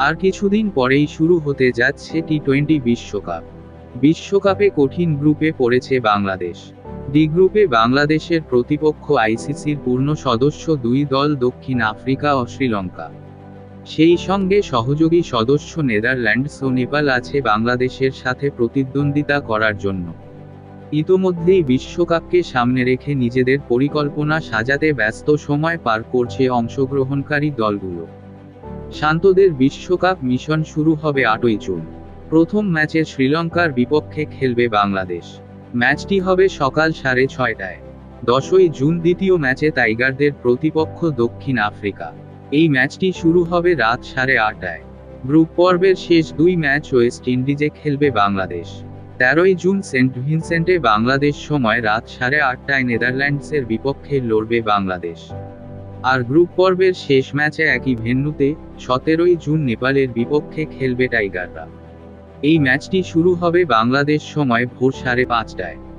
আর কিছুদিন পরেই শুরু হতে যাচ্ছে টি টোয়েন্টি বিশ্বকাপ। বিশ্বকাপে কঠিন গ্রুপে পড়েছে বাংলাদেশ। ডি গ্রুপে বাংলাদেশের প্রতিপক্ষ আইসিসির পূর্ণ সদস্য দুই দল দক্ষিণ আফ্রিকা ও শ্রীলঙ্কা। সেই সঙ্গে সহযোগী সদস্য নেদারল্যান্ডস ও নেপাল আছে বাংলাদেশের সাথে প্রতিদ্বন্দ্বিতা করার জন্য। ইতোমধ্যেই বিশ্বকাপকে সামনে রেখে নিজেদের পরিকল্পনা সাজাতে ব্যস্ত সময় পার করছে অংশগ্রহণকারী দলগুলো। শান্তদের বিশ্বকাপ মিশন শুরু হবে আটই জুন। প্রথম ম্যাচে শ্রীলঙ্কার বিপক্ষে খেলবে বাংলাদেশ। ম্যাচটি হবে সকাল সাড়ে ছয়টায়। দশই জুন দ্বিতীয় ম্যাচে টাইগারদের প্রতিপক্ষ দক্ষিণ আফ্রিকা। এই ম্যাচটি শুরু হবে রাত সাড়ে আটটায়। গ্রুপ পর্বের শেষ দুই ম্যাচ ওয়েস্ট ইন্ডিজে খেলবে বাংলাদেশ। তেরোই জুন সেন্ট ভিনসেন্টে বাংলাদেশ সময় রাত সাড়ে আটটায় নেদারল্যান্ডসের বিপক্ষে লড়বে বাংলাদেশ। আর গ্রুপ পর্বের শেষ ম্যাচে একই ভেন্যুতে সতেরোই জুন নেপালের বিপক্ষে খেলবে টাইগাররা। এই ম্যাচটি শুরু হবে বাংলাদেশ সময় ভোর সাড়ে পাঁচটায়।